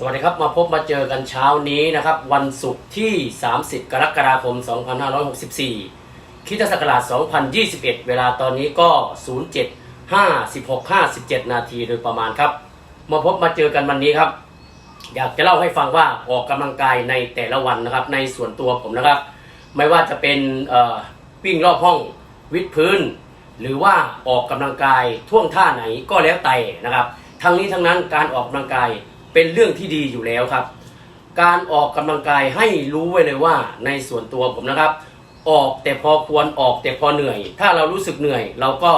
สวัสดีครับ มาพบมาเจอกันเช้านี้นะครับ วันศุกร์ที่ 30 กรกฎาคม 2564คริสตศักราช 2021 เวลาตอนนี้ก็ 07 56 57 นาทีโดยประมาณครับ มาพบมาเจอกันวันนี้ครับ อยากจะเล่าให้ฟังว่าออกกำลังกายในแต่ละวันนะครับ ในส่วนตัวผมนะครับ ไม่ว่าจะเป็นวิ่งรอบห้องวิดพื้น หรือว่าออกกำลังกายท่วงท่าไหนก็แล้วแต่นะครับ ทั้งนี้ทั้งนั้นการออกกำลังกาย เป็นเรื่องที่ดีอยู่แล้วครับ การออกกำลังกายให้รู้ไว้เลยว่าในส่วนตัวผมนะครับ ออกแต่พอควรออกแต่พอเหนื่อย ถ้าเรารู้สึกเหนื่อย เราก็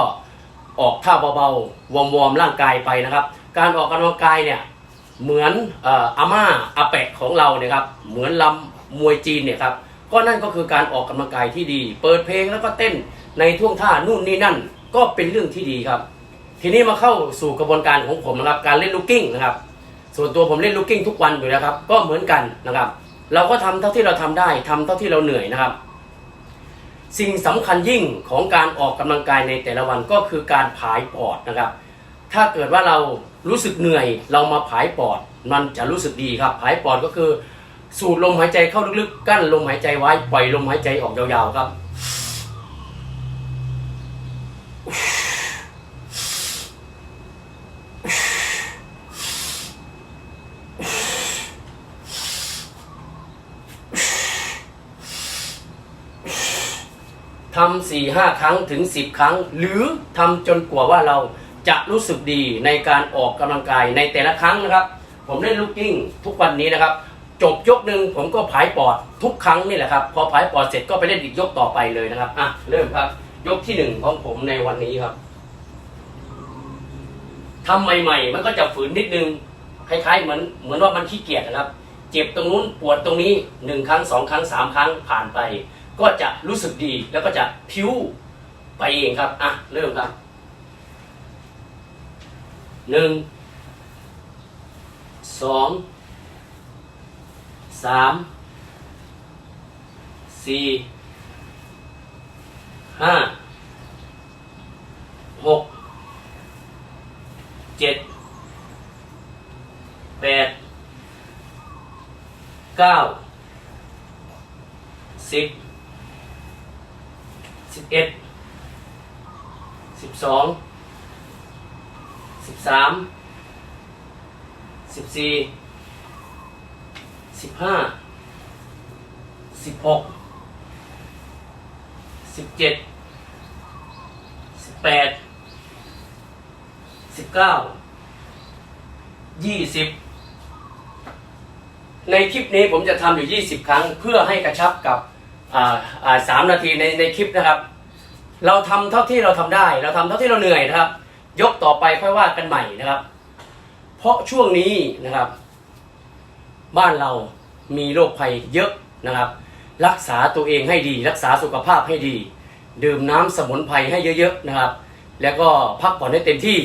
ออกท่าเบาๆวอร์มวอร์มร่างกายไปนะครับ การออกกำลังกายเนี่ยเหมือนอาม่าอาแปะของเราเนี่ยครับเหมือนลำมวยจีนเนี่ยครับก็นั่นก็คือการออกกำลังกายที่ดี เปิดเพลงแล้วก็เต้นในท่วงท่านู่นนี่นั่น ก็เป็นเรื่องที่ดีครับ ทีนี้มาเข้าสู่กระบวนการของผมนะครับ การเล่นลูกกิ้งนะครับ ส่วนตัวผมเล่นลูกกิ้งทุกวันอยู่แล้วครับ ก็เหมือนกันนะครับ เราก็ทำเท่าที่เราทำได้ทำเท่าที่เราเหนื่อยนะครับ สิ่งสำคัญยิ่งของการออกกำลังกายในแต่ละวันก็คือการผายปอดนะครับ ถ้าเกิดว่าเรารู้สึกเหนื่อย เรามาผายปอด มันจะรู้สึกดีครับผายปอดก็คือ สูดลมหายใจเข้าลึกๆ กั้นลมหายใจไว้ปล่อยลมหายใจออกยาวๆครับ ทำสี่ห้าครั้งถึงสิบครั้ง หรือทำจนกว่าว่าเราจะรู้สึกดีในการออกกำลังกายในแต่ละครั้งนะครับ ผมเล่นลูกกิ้งทุกวันนี้นะครับ จบยกหนึ่งผมก็ผายปอดทุกครั้งนี่แหละครับ พอผายปอดเสร็จก็ไปเล่นอีกยกต่อไปเลยนะครับอะเริ่มครับ ยกที่หนึ่งของผมในวันนี้ครับทำใหม่ ๆ มันก็จะฝืนนิดนึงคล้ายๆเหมือนเหมือนว่ามันขี้เกียจนะครับ เจ็บตรงนู้นปวดตรงนี้หนึ่งครั้งสองครั้งสามครั้งผ่านไป ก็จะรู้สึกดีแล้วก็จะพิ้วไปเองครับ อะ เริ่มครับหนึ่งสองสามสี่ห้าหกเจ็ดแปดเก้าสิบ สิบเอ็ดสิบสองสิบสามสิบสี่สิบห้าสิบหกสิบเจ็ดสิบแปดสิบเก้ายี่สิบในคลิปนี้ผมจะทำอยู่ 20 ครั้งเพื่อให้กระชับกับ สามนาทีในในคลิปนะครับ เราทำเท่าที่เราทำได้ เราทำเท่าที่เราเหนื่อยนะครับ ยกต่อไปค่อยว่ากันใหม่นะครับ เพราะช่วงนี้นะครับ บ้านเรามีโรคภัยเยอะนะครับ รักษาตัวเองให้ดี รักษาสุขภาพให้ดี ดื่มน้ำสมุนไพรให้เยอะๆนะครับ แล้วก็พักผ่อนให้เต็มที่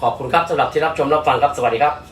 ขอบคุณครับสำหรับที่รับชมรับฟังครับสวัสดีครับ